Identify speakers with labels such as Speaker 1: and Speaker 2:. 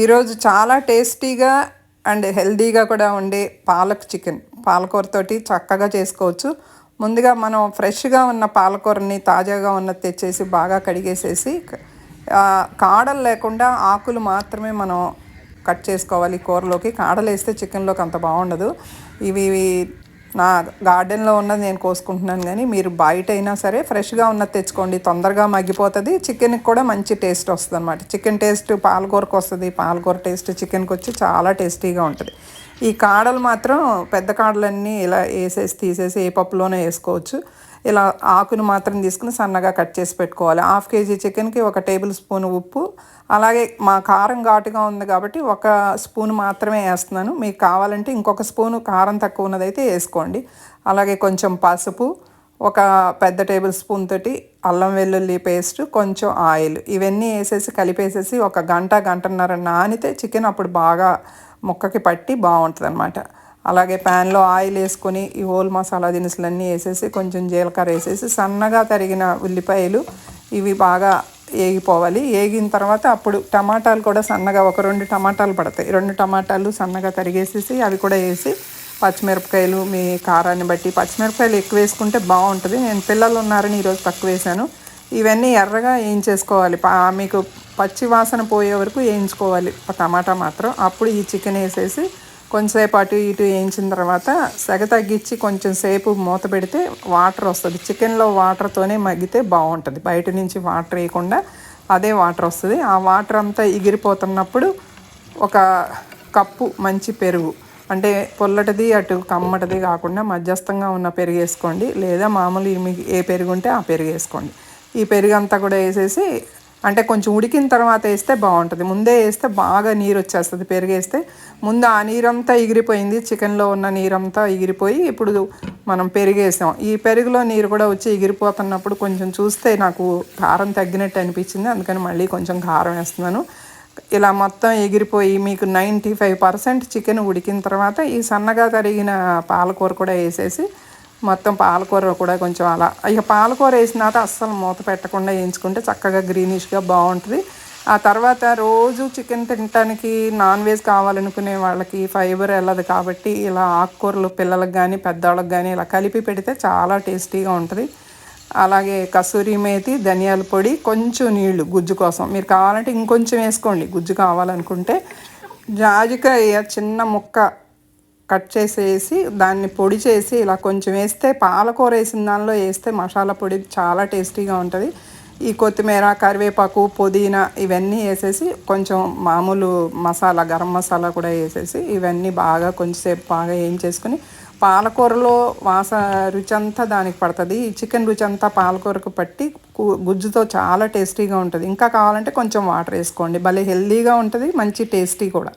Speaker 1: ఈరోజు చాలా టేస్టీగా అండ్ హెల్దీగా కూడా ఉండే పాలక్ చికెన్. పాలకూరతోటి చక్కగా చేసుకోవచ్చు. ముందుగా మనం ఫ్రెష్గా ఉన్న పాలకూరని తాజాగా ఉన్నది తెచ్చేసి బాగా కడిగేసేసి కాడలు లేకుండా ఆకులు మాత్రమే మనం కట్ చేసుకోవాలి కూరలోకి. కాడలు వేస్తే చికెన్లోకి అంత బాగుండదు. ఇవి నా గార్డెన్లో ఉన్నది నేను కోసుకుంటున్నాను కానీ మీరు బయట అయినా సరే ఫ్రెష్గా ఉన్నది తెచ్చుకోండి. తొందరగా మగ్గిపోతుంది. చికెన్కి కూడా మంచి టేస్ట్ వస్తుంది అనమాట చికెన్ టేస్ట్ పాలకూరకు వస్తుంది. పాలకూర టేస్ట్ చికెన్కి వచ్చి చాలా టేస్టీగా ఉంటుంది. ఈ కాడలు మాత్రం పెద్ద కాడలన్నీ ఇలా వేసేసి తీసేసి ఏ పప్పులోనే వేసుకోవచ్చు. ఇలా ఆకును మాత్రం తీసుకుని సన్నగా కట్ చేసి పెట్టుకోవాలి. హాఫ్ కేజీ చికెన్కి ఒక టేబుల్ స్పూన్ ఉప్పు. అలాగే మా కారం ఘాటుగా ఉంది కాబట్టి ఒక స్పూన్ మాత్రమే వేస్తున్నాను. మీకు కావాలంటే ఇంకొక స్పూను కారం తక్కువ ఉన్నదైతే వేసుకోండి. అలాగే కొంచెం పసుపు ఒక పెద్ద టేబుల్ స్పూన్ తోటి అల్లం వెల్లుల్లి పేస్ట్ కొంచెం ఆయిల్. ఇవన్నీ వేసేసి కలిపేసేసి ఒక గంట గంటన్నర నానితే చికెన్ అప్పుడు బాగా ముక్కకి పట్టి బాగుంటుంది అనమాట అలాగే ప్యాన్లో ఆయిల్ వేసుకొని ఈ హోల్ మసాలా దినుసులన్నీ వేసేసి కొంచెం జీలకర్ర వేసేసి సన్నగా తరిగిన ఉల్లిపాయలు ఇవి బాగా వేగిపోవాలి వేగిన తర్వాత అప్పుడు టమాటాలు కూడా సన్నగా ఒక రెండు టమాటాలు పడతాయి. రెండు టమాటాలు సన్నగా తరిగేసేసి అవి కూడా వేసి పచ్చిమిరపకాయలు మీ కారాన్ని బట్టి పచ్చిమిరపకాయలు ఎక్కువ వేసుకుంటే బాగుంటుంది. నేను పిల్లలు ఉన్నారని ఈరోజు తక్కువ వేసాను ఇవన్నీ ఎర్రగా వేయించేసుకోవాలి. మీకు పచ్చి వాసన పోయే వరకు వేయించుకోవాలి. టమాటా మాత్రం. అప్పుడు ఈ చికెన్ వేసేసి కొంచెంసేపు అటు ఇటు వేయించిన తర్వాత సెగ తగ్గించి కొంచెం సేపు మూత పెడితే వాటర్ వస్తుంది. చికెన్లో వాటర్తోనే మగ్గితే బాగుంటుంది. బయట నుంచి వాటర్ వేయకుండా అదే వాటర్ వస్తుంది. ఆ వాటర్ అంతా ఎగిరిపోతున్నప్పుడు ఒక కప్పు మంచి పెరుగు. అంటే పొల్లటిది అటు కమ్మటిది కాకుండా మధ్యస్థంగా ఉన్న పెరుగు వేసుకోండి. లేదా మామూలు మీకు ఏ పెరుగు ఉంటే ఆ పెరుగు వేసుకోండి. ఈ పెరుగు అంతా కూడా వేసేసి అంటే కొంచెం ఉడికిన తర్వాత వేస్తే బాగుంటుంది. ముందే వేస్తే బాగా నీరు వచ్చేస్తుంది. పెరిగేస్తే ముందు ఆ నీరంతా ఎగిరిపోయింది. చికెన్లో ఉన్న నీరంతా ఎగిరిపోయి ఇప్పుడు మనం పెరిగేసాం. ఈ పెరుగులో నీరు కూడా వచ్చి ఎగిరిపోతున్నప్పుడు కొంచెం చూస్తే నాకు కారం తగ్గినట్టు అనిపించింది. అందుకని మళ్ళీ కొంచెం కారం వేస్తున్నాను. ఇలా మొత్తం ఎగిరిపోయి మీకు నైంటీ ఫైవ్ పర్సెంట్ చికెన్ ఉడికిన తర్వాత ఈ సన్నగా తరిగిన పాలకూర కూడా వేసేసి మొత్తం పాలకూర కూడా కొంచెం అలా. ఇక పాలకూర వేసిన తర్వాత అస్సలు మూత పెట్టకుండా వేయించుకుంటే చక్కగా గ్రీనిష్గా బాగుంటుంది. ఆ తర్వాత రోజు చికెన్ తినటానికి నాన్ వెజ్ కావాలనుకునే వాళ్ళకి ఫైబర్ వెళ్ళదు కాబట్టి ఇలా ఆకుకూరలు పిల్లలకు కానీ పెద్దవాళ్ళకి కానీ ఇలా కలిపి పెడితే చాలా టేస్టీగా ఉంటుంది. అలాగే కసూరి మేతి ధనియాల పొడి కొంచెం నీళ్ళు గుజ్జు కోసం. మీరు కావాలంటే ఇంకొంచెం వేసుకోండి. గుజ్జు కావాలనుకుంటే జాజికాయ చిన్న ముక్క కట్ చేసేసి దాన్ని పొడి చేసి ఇలా కొంచెం వేస్తే పాలకూర వేసిన దానిలో వేస్తే మసాలా పొడి చాలా టేస్టీగా ఉంటుంది. ఈ కొత్తిమీర కరివేపాకు పుదీనా ఇవన్నీ వేసేసి కొంచెం మామూలు మసాలా గరం మసాలా కూడా వేసేసి ఇవన్నీ బాగా కొంచెంసేపు బాగా ఏం చేసుకుని పాలకూరలో వాస రుచి అంతా దానికి పడుతుంది. ఈ చికెన్ రుచి అంతా పాలకూరకు పట్టి గుజ్జుతో చాలా టేస్టీగా ఉంటుంది. ఇంకా కావాలంటే కొంచెం వాటర్ వేసుకోండి. భలే హెల్దీగా ఉంటుంది మంచి టేస్టీ కూడా.